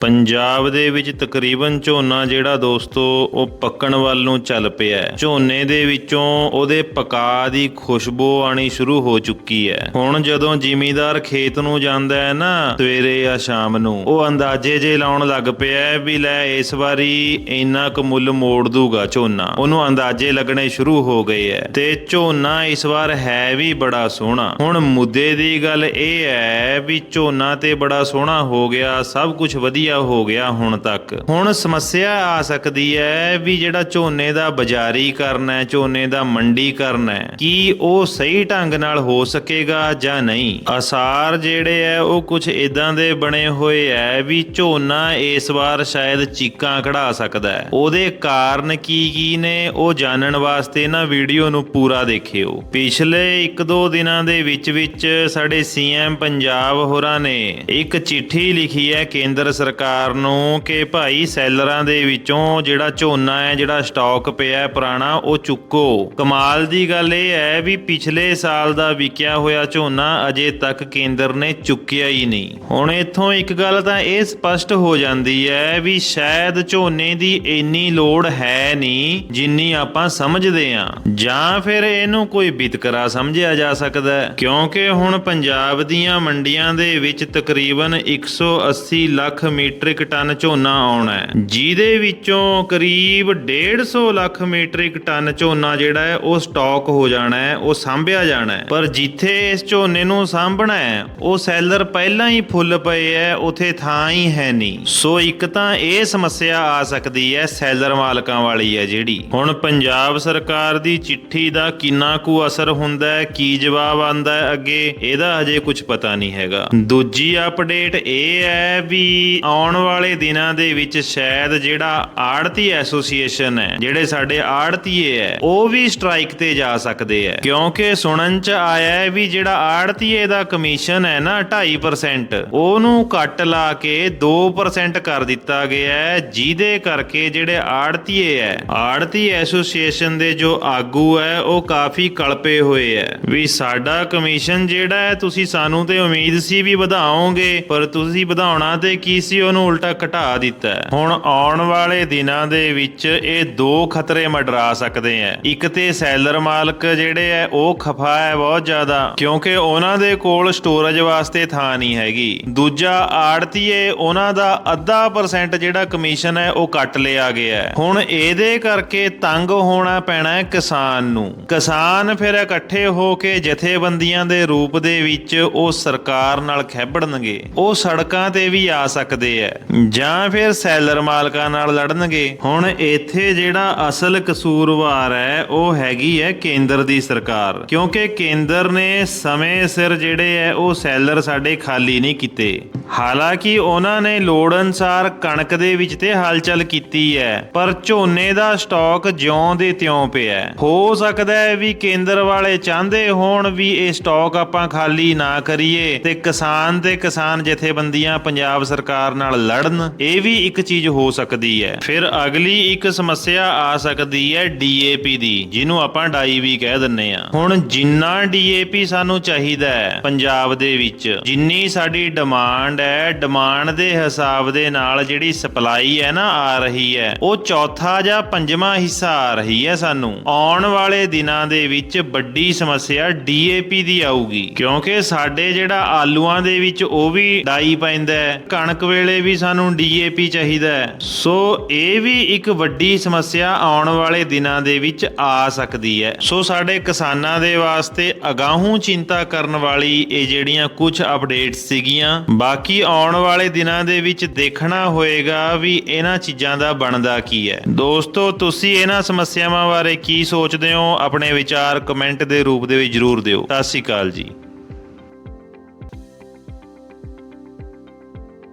ਪੰਜਾਬ ਦੇ ਵਿੱਚ ਤਕਰੀਬਨ ਝੋਨਾ ਜਿਹੜਾ ਦੋਸਤੋ, ਉਹ ਪੱਕਣ ਵੱਲ ਨੂੰ ਚੱਲ ਪਿਆ ਹੈ। ਝੋਨੇ ਦੇ ਵਿੱਚੋਂ ਉਹਦੇ ਪਕਾ ਦੀ ਖੁਸ਼ਬੂ ਆਣੀ ਸ਼ੁਰੂ ਹੋ ਚੁੱਕੀ ਹੈ। ਹੁਣ ਜਦੋਂ ਜ਼ਿਮੀਦਾਰ ਖੇਤ ਨੂੰ ਜਾਂਦਾ ਹੈ ਨਾ, ਸਵੇਰੇ ਜਾਂ ਸ਼ਾਮ ਨੂੰ, ਉਹ ਅੰਦਾਜ਼ੇ ਜੇ ਲਾਉਣ ਲੱਗ ਪਿਆ ਹੈ ਵੀ ਲੈ ਇਸ ਵਾਰੀ ਇੰਨਾ ਕੁ ਮੁੱਲ ਮੋੜ ਦੂਗਾ ਝੋਨਾ। ਉਹਨੂੰ ਅੰਦਾਜ਼ੇ ਲੱਗਣੇ ਸ਼ੁਰੂ ਹੋ ਗਏ ਹੈ। ਤੇ ਝੋਨਾ ਇਸ ਵਾਰ ਹੈ ਵੀ ਬੜਾ ਸੋਹਣਾ। ਹੁਣ ਮੁੱਦੇ ਦੀ ਗੱਲ ਇਹ ਹੈ ਵੀ ਝੋਨਾ ਤੇ ਬੜਾ ਸੋਹਣਾ ਹੋ ਗਿਆ, ਸਭ ਕੁਝ ਵਧੀਆ ਹੋ ਗਿਆ ਹੁਣ ਤੱਕ। ਹੁਣ ਸਮੱਸਿਆ ਆ ਸਕਦੀ ਹੈ ਵੀ ਜਿਹੜਾ ਝੋਨੇ ਦਾ ਬਾਜ਼ਾਰੀ ਕਰਨਾ ਹੈ ਝੋਨੇ ਦਾ ਮੰਡੀ ਕਰਨਾ ਹੈ ਕੀ ਉਹ ਸਹੀ ਢੰਗ ਨਾਲ ਹੋ ਸਕੇਗਾ ਜਾਂ ਨਹੀਂ? ਆਸਾਰ ਜਿਹੜੇ ਹੈ ਉਹ ਕੁਝ ਇਦਾਂ ਦੇ ਬਣੇ ਹੋਏ ਐ ਵੀ ਝੋਨਾ ਇਸ ਵਾਰ ਸ਼ਾਇਦ ਚੀਕਾਂ ਕਢਾ ਸਕਦਾ ਹੈ ਉਹਦੇ ਕਾਰਨ ਕੀ ਕੀ ਨੇ, ਉਹ ਜਾਣਨ ਵਾਸਤੇ ਨਾ ਵੀਡੀਓ ਨੂੰ ਪੂਰਾ ਦੇਖਿਓ। ਪਿਛਲੇ 1-2 ਦਿਨਾਂ ਦੇ ਵਿੱਚ ਵਿੱਚ ਸਾਡੇ ਸੀਐਮ ਪੰਜਾਬ ਹੋਰਾਂ ਨੇ ਇੱਕ ਚਿੱਠੀ ਲਿਖੀ ਹੈ ਕੇਂਦਰ ਸਰਕਾਰ ਸਰਕਾਰ ਨੂੰ ਕਿ ਭਾਈ ਸੈਲਰਾਂ ਦੇ ਵਿੱਚੋਂ ਜਿਹੜਾ ਝੋਨਾ ਹੈ, ਜਿਹੜਾ ਸਟਾਕ ਪਿਆ ਪੁਰਾਣਾ, ਉਹ ਚੁੱਕੋ। ਕਮਾਲ ਦੀ ਗੱਲ ਇਹ ਹੈ ਵੀ ਪਿਛਲੇ ਸਾਲ ਦਾ ਵਿਕਿਆ ਹੋਇਆ ਝੋਨਾ ਅਜੇ ਤੱਕ ਕੇਂਦਰ ਨੇ ਚੁੱਕਿਆ ਹੀ ਨਹੀਂ। ਹੁਣ ਇੱਥੋਂ ਇੱਕ ਗੱਲ ਤਾਂ ਇਹ ਸਪਸ਼ਟ ਹੋ ਜਾਂਦੀ ਹੈ ਵੀ ਸ਼ਾਇਦ ਝੋਨੇ ਦੀ ਇੰਨੀ ਲੋੜ ਹੈ ਨਹੀਂ ਜਿੰਨੀ ਆਪਾਂ ਸਮਝਦੇ ਹਾਂ। ਜਾਂ ਫਿਰ ਇਹਨੂੰ ਕੋਈ ਵਿਤਕਰਾ ਸਮਝਿਆ ਜਾ ਸਕਦਾ ਹੈ। ਕਿਉਂਕਿ ਹੁਣ ਪੰਜਾਬ ਦੀਆਂ ਮੰਡੀਆਂ ਦੇ ਵਿੱਚ ਤਕਰੀਬਨ 180 ਲੱਖ ਮੀ ਮੀਟ੍ਰਿਕ ਟਨ ਝੋਨਾ ਆਉਣਾ ਹੈ। ਜਿਹਦੇ ਵਿੱਚੋਂ ਕਰੀਬ 150 ਲੱਖ ਮੀਟ੍ਰਿਕ ਟਨ ਝੋਨਾ ਜਿਹੜਾ ਹੈ, ਉਹ ਸਟਾਕ ਹੋ ਜਾਣਾ ਹੈ, ਉਹ ਸਾਂਭਿਆ ਜਾਣਾ ਹੈ। ਪਰ ਜਿੱਥੇ ਇਸ ਝੋਨੇ ਨੂੰ ਸਾਂਭਣਾ ਹੈ, ਉਹ ਸੈਲਰ ਪਹਿਲਾਂ ਹੀ ਫੁੱਲ ਪਏ ਹੈ, ਉਥੇ ਥਾਂ ਹੀ ਹੈ ਨਹੀਂ। ਸੋ ਇੱਕ ਤਾਂ ਇਹ ਸਮੱਸਿਆ ਆ ਸਕਦੀ ਹੈ, ਸੈਲਰ ਮਾਲਕਾਂ ਵਾਲੀ ਹੈ ਜਿਹੜੀ। ਹੁਣ ਪੰਜਾਬ ਸਰਕਾਰ ਦੀ ਚਿੱਠੀ ਦਾ ਕਿੰਨਾ ਕੁ ਅਸਰ ਹੁੰਦਾ ਹੈ, ਕੀ ਜਵਾਬ ਆਂਦਾ ਹੈ ਅੱਗੇ, ਇਹਦਾ ਹਜੇ ਕੁਝ ਪਤਾ ਨਹੀਂ ਹੈਗਾ। ਦੂਜੀ ਅਪਡੇਟ ਇਹ ਹੈ ਵੀ ਆਉਣ ਵਾਲੇ ਦਿਨਾਂ ਦੇ ਵਿੱਚ ਸ਼ਾਇਦ ਜਿਹੜਾ ਆੜਤੀ ਐਸੋਸੀਏਸ਼ਨ ਹੈ, ਜਿਹੜੇ ਸਾਡੇ ਆੜਤੀਏ ਹੈ, ਉਹ ਵੀ ਸਟ੍ਰਾਈਕ ਤੇ ਜਾ ਸਕਦੇ ਹੈ। ਕਿਉਂਕਿ ਸੁਣਨ ਚ ਆਇਆ ਹੈ ਵੀ ਜਿਹੜਾ ਆੜਤੀਏ ਦਾ ਕਮਿਸ਼ਨ ਹੈ ਨਾ 2.5% ਉਹਨੂੰ ਕੱਟ ਲਾ ਕੇ 2% ਕਰ ਦਿੱਤਾ ਗਿਆ ਹੈ, ਜਿਹਦੇ ਕਰਕੇ ਜਿਹੜੇ ਆੜਤੀਏ ਹੈ ਆੜਤੀ ਐਸੋਸੀਏਸ਼ਨ ਦੇ ਜੋ ਆਗੂ ਹੈ, ਉਹ ਕਾਫੀ ਕਲਪੇ ਹੋਏ ਹੈ। ਵੀ ਸਾਡਾ ਕਮਿਸ਼ਨ ਜਿਹੜਾ ਹੈ, ਤੁਸੀਂ ਸਾਨੂੰ ਤੇ ਉਮੀਦ ਸੀ ਵੀ ਵਧਾਓਗੇ, ਪਰ ਤੁਸੀਂ ਵਧਾਉਣਾ ਤੇ ਕੀ ਸੀ ਉਹਨੂੰ ਉਲਟਾ ਘਟਾ ਦਿੱਤਾ ਹੁਣ ਆਉਣ ਵਾਲੇ ਦਿਨਾਂ ਦੇ ਵਿੱਚ ਇਹ ਦੋ ਖਤਰੇ ਮਡਰਾ ਸਕਦੇ ਹੈ। ਇੱਕ ਤੇ ਸੈਲਰ ਮਾਲਕ ਜਿਹੜੇ ਹੈ, ਉਹ ਖਫਾ ਹੈ ਬਹੁਤ ਜ਼ਿਆਦਾ, ਕਿਉਂਕਿ ਉਹਨਾਂ ਦੇ ਕੋਲ ਸਟੋਰੇਜ ਵਾਸਤੇ ਥਾਂ ਨਹੀਂ ਹੈਗੀ। ਦੂਜਾ ਆੜਤੀਏ ਉਹਨਾਂ ਦਾ ਅੱਧਾ ਪਰਸੈਂਟ ਜਿਹੜਾ ਕਮਿਸ਼ਨ ਹੈ, ਉਹ ਕੱਟ ਲਿਆ ਗਿਆ ਹੁਣ ਇਹਦੇ ਕਰਕੇ ਤੰਗ ਹੋਣਾ ਪੈਣਾ ਹੈ ਕਿਸਾਨ ਨੂੰ। ਕਿਸਾਨ ਫਿਰ ਇਕੱਠੇ ਹੋ ਕੇ ਜਥੇਬੰਦੀਆਂ ਦੇ ਰੂਪ ਦੇ ਵਿੱਚ ਉਹ ਸਰਕਾਰ ਨਾਲ ਖੈਬੜਨਗੇ ਉਹ ਸੜਕਾਂ ਤੇ ਵੀ ਆ ਸਕਦੇ ਐ। ਜਾਂ ਫਿਰ ਸੈਲਰ ਮਾਲਕਾਂ ਨਾਲ ਲੜਨਗੇ। ਹੁਣ ਇੱਥੇ ਜਿਹੜਾ ਅਸਲ ਕਸੂਰਵਾਰ ਹੈ ਉਹ ਹੈਗੀ ਹੈ ਕੇਂਦਰ ਦੀ ਸਰਕਾਰ। ਕਿਉਂਕਿ ਕੇਂਦਰ ਨੇ ਸਮੇਂ ਸਿਰ ਜਿਹੜੇ ਹੈ ਉਹ ਸੈਲਰ ਸਾਡੇ ਖਾਲੀ ਨਹੀਂ ਕੀਤੇ। ਹਾਲਾਂਕਿ ਉਹਨਾਂ ਨੇ ਲੋੜ ਅਨਸਾਰ ਕਣਕ ਦੇ ਵਿੱਚ ਤੇ ਹਲਚਲ ਕੀਤੀ ਹੈ ਪਰ ਝੋਨੇ ਦਾ ਸਟਾਕ ਜਿਉਂ ਦੇ ਤਿਉਂ ਪਿਆ ਹੋ ਸਕਦਾ ਹੈ ਵੀ ਕੇਂਦਰ ਵਾਲੇ ਚਾਹੁੰਦੇ ਹੋਣ ਵੀ ਇਹ ਸਟਾਕ ਆਪਾਂ ਖਾਲੀ ਨਾ ਕਰੀਏ ਤੇ ਕਿਸਾਨ ਤੇ ਕਿਸਾਨ ਜਥੇਬੰਦੀਆਂ ਪੰਜਾਬ ਸਰਕਾਰ ਨਾਲ ਲੜਨ, ਇਹ ਵੀ ਇੱਕ ਚੀਜ਼ ਹੋ ਸਕਦੀ ਹੈ। ਫਿਰ ਅਗਲੀ ਇੱਕ ਸਮੱਸਿਆ ਆ ਸਕਦੀ ਹੈ ਡੀਏਪੀ ਦੀ, ਜਿਹਨੂੰ ਆਪਾਂ ਡਾਈ ਵੀ ਕਹਿ ਦਿੰਨੇ ਆ ਹੁਣ ਜਿੰਨਾ ਡੀਏਪੀ ਸਾਨੂੰ ਚਾਹੀਦਾ ਹੈ ਪੰਜਾਬ ਦੇ ਵਿੱਚ, ਜਿੰਨੀ ਸਾਡੀ ਡਿਮਾਂਡ ਹੈ, ਡਿਮਾਂਡ ਦੇ ਹਿਸਾਬ ਦੇ ਨਾਲ ਜਿਹੜੀ ਸਪਲਾਈ ਹੈ ਨਾ ਆ ਰਹੀ ਹੈ, ਉਹ ਚੌਥਾ ਜਾਂ ਪੰਜਵਾਂ ਹਿੱਸਾ ਆ ਰਹੀ ਹੈ ਸਾਨੂੰ। ਆਉਣ ਵਾਲੇ ਦਿਨਾਂ ਦੇ ਵਿੱਚ ਵੱਡੀ ਸਮੱਸਿਆ ਡੀਏਪੀ ਦੀ ਆਊਗੀ, ਕਿਉਂਕਿ ਸਾਡੇ ਜਿਹੜਾ ਆਲੂਆਂ ਦੇ ਵਿੱਚ ਉਹ ਵੀ ਡਾਈ ਪੈਂਦਾ ਹੈ, ਕਣਕ ਵੇਲੇ ਵੇਲੇ ਵੀ ਸਾਨੂੰ ਡੀਏਪੀ ਚਾਹੀਦਾ ਹੈ। ਸੋ ਇਹ ਵੀ ਇੱਕ ਵੱਡੀ ਸਮੱਸਿਆ ਆਉਣ ਵਾਲੇ ਦਿਨਾਂ ਦੇ ਵਿੱਚ ਆ ਸਕਦੀ ਹੈ। ਸੋ ਸਾਡੇ ਕਿਸਾਨਾਂ ਦੇ ਵਾਸਤੇ ਅਗਾਹੂ ਚਿੰਤਾ ਕਰਨ ਵਾਲੀ ਇਹ ਜਿਹੜੀਆਂ ਕੁਝ ਅਪਡੇਟਸ ਸੀਗੀਆਂ, ਬਾਕੀ ਆਉਣ ਵਾਲੇ ਦਿਨਾਂ ਦੇ ਵਿੱਚ ਦੇਖਣਾ ਹੋਏਗਾ ਵੀ ਇਹਨਾਂ ਚੀਜ਼ਾਂ ਦਾ ਬਣਦਾ ਕੀ ਹੈ। ਦੋਸਤੋ, ਤੁਸੀਂ ਇਹਨਾਂ ਸਮੱਸਿਆਵਾਂ ਬਾਰੇ ਕੀ ਸੋਚਦੇ ਹੋ? ਆਪਣੇ ਵਿਚਾਰ ਕਮੈਂਟ ਦੇ ਰੂਪ ਦੇ ਵਿੱਚ ਜਰੂਰ ਦਿਓ। ਸਤਿ ਸ਼੍ਰੀ ਅਕਾਲ ਜੀ।